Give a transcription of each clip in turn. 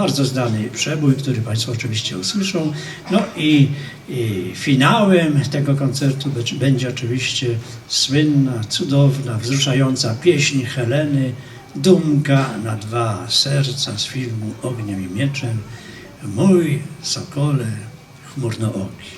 bardzo znany przebój, który Państwo oczywiście usłyszą. No i, i finałem tego koncertu będzie- oczywiście słynna, cudowna, wzruszająca pieśń Heleny Dumka na dwa serca z filmu Ogniem i Mieczem. Mój sokole chmurnooki.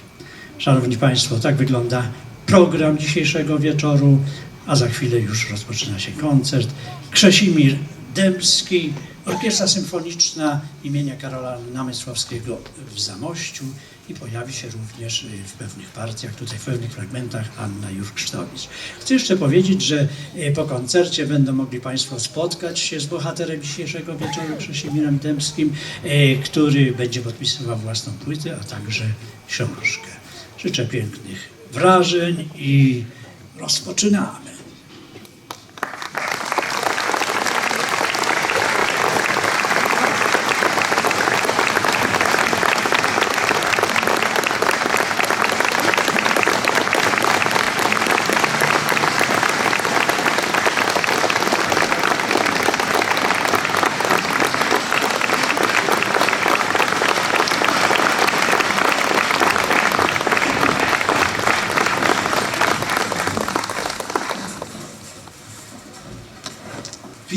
Szanowni Państwo, tak wygląda program dzisiejszego wieczoru, a za chwilę już rozpoczyna się koncert. Krzesimir Dębski, Orkiestra Symfoniczna imienia Karola Namysławskiego w Zamościu i pojawi się również y, w pewnych partiach, tutaj w pewnych fragmentach Anna Jurksztowicz. Chcę jeszcze powiedzieć, że y, po koncercie będą mogli Państwo spotkać się z bohaterem dzisiejszego wieczoru, Krzesimirem Dębskim, y, który będzie podpisywał własną płytę, a także książkę. Życzę pięknych wrażeń i rozpoczynamy.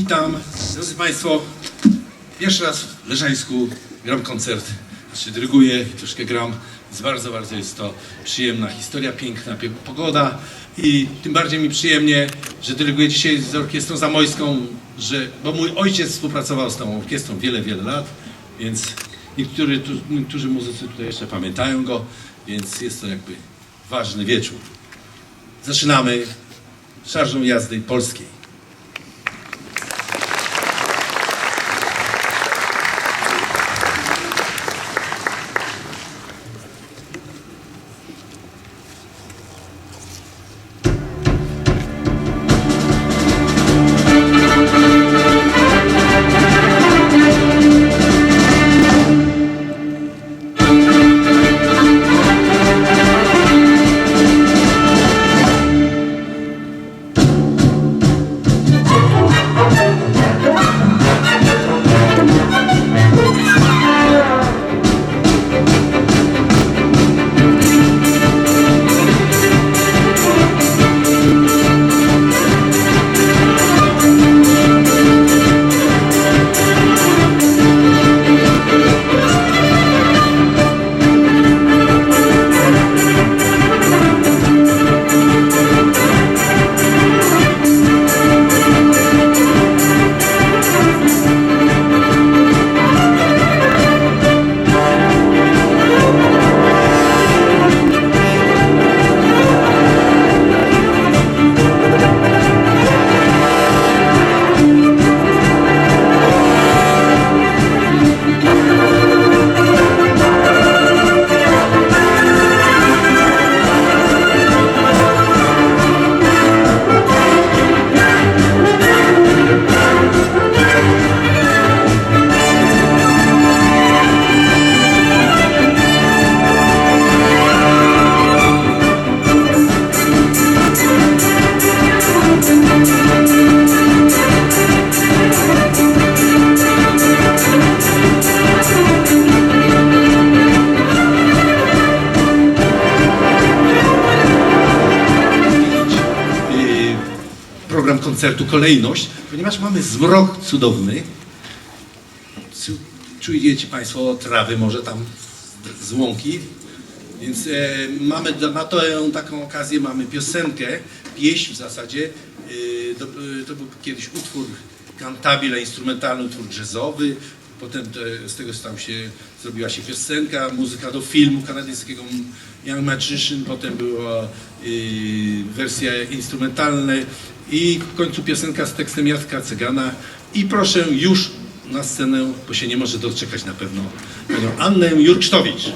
Witam, drodzy Państwo. Pierwszy raz w Leżańsku gram koncert, znaczy dyryguję, troszkę gram, więc bardzo, bardzo jest to przyjemna historia, piękna pogoda i tym bardziej mi przyjemnie, że dyryguję dzisiaj z Orkiestrą Zamojską, że, bo mój ojciec współpracował z tą orkiestrą wiele, wiele lat, więc niektórzy, tu, niektórzy muzycy tutaj jeszcze pamiętają go, więc jest to jakby ważny wieczór. Zaczynamy szarżą jazdy polskiej. Koncertu, kolejność, ponieważ mamy zmrok cudowny. Cu- Czujecie Państwo trawy może tam z łąki. Więc e, mamy na to taką okazję, mamy piosenkę, pieśń w zasadzie. Y, to, y, to był kiedyś utwór cantabile, instrumentalny utwór jazzowy. Potem te, z tego stał się, zrobiła się piosenka, muzyka do filmu kanadyjskiego Young Magician, potem była y, wersja instrumentalna i w końcu piosenka z tekstem Jacka Cygana. I proszę już na scenę, bo się nie może doczekać na pewno, panią Annę Jurksztowicz.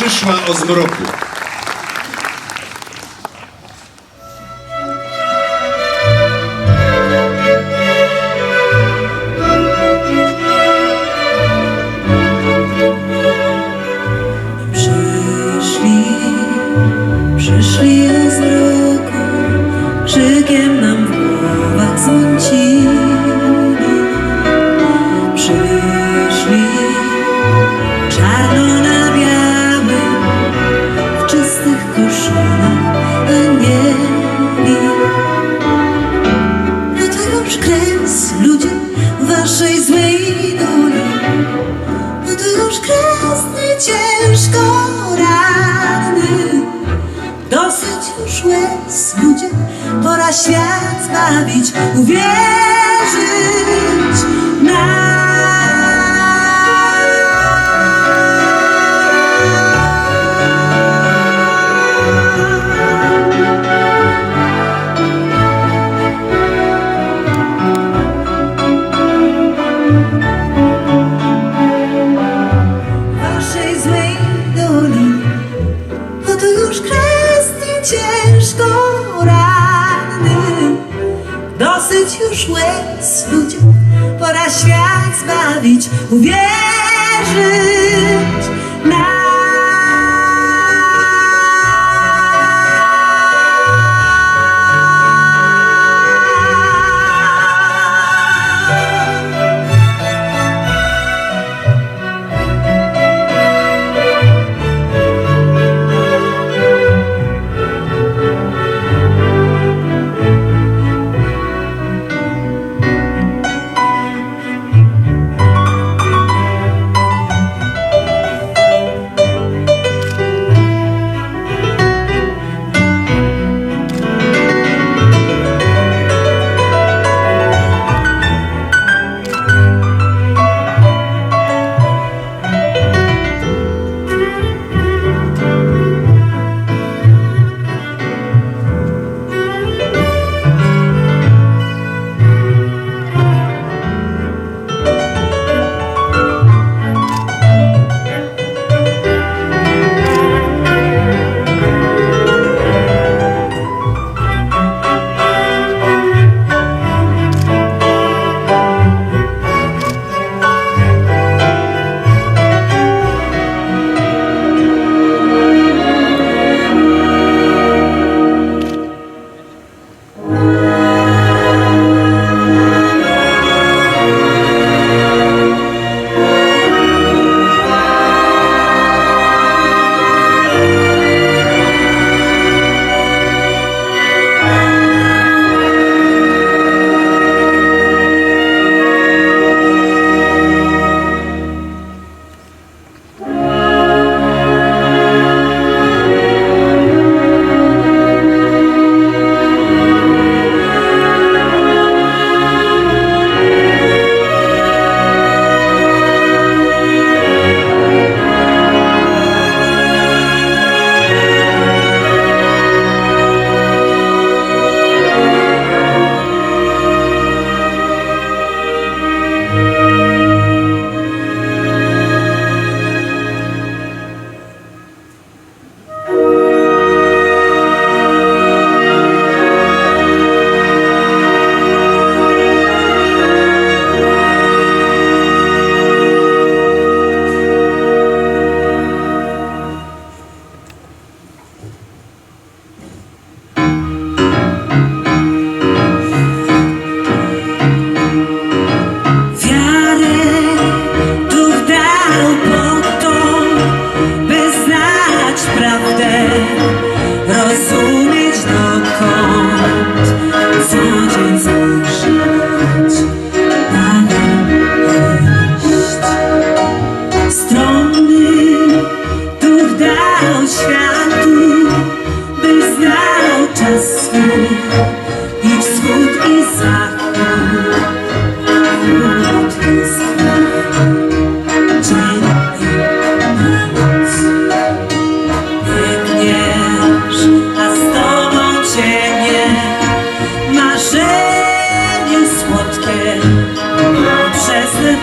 Przyszła o zmroku. ciężko ranny. Dosyć już łez ludzie Pora świat bawić, uwierzyć. zbawić, uwierzyć na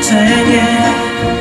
저에게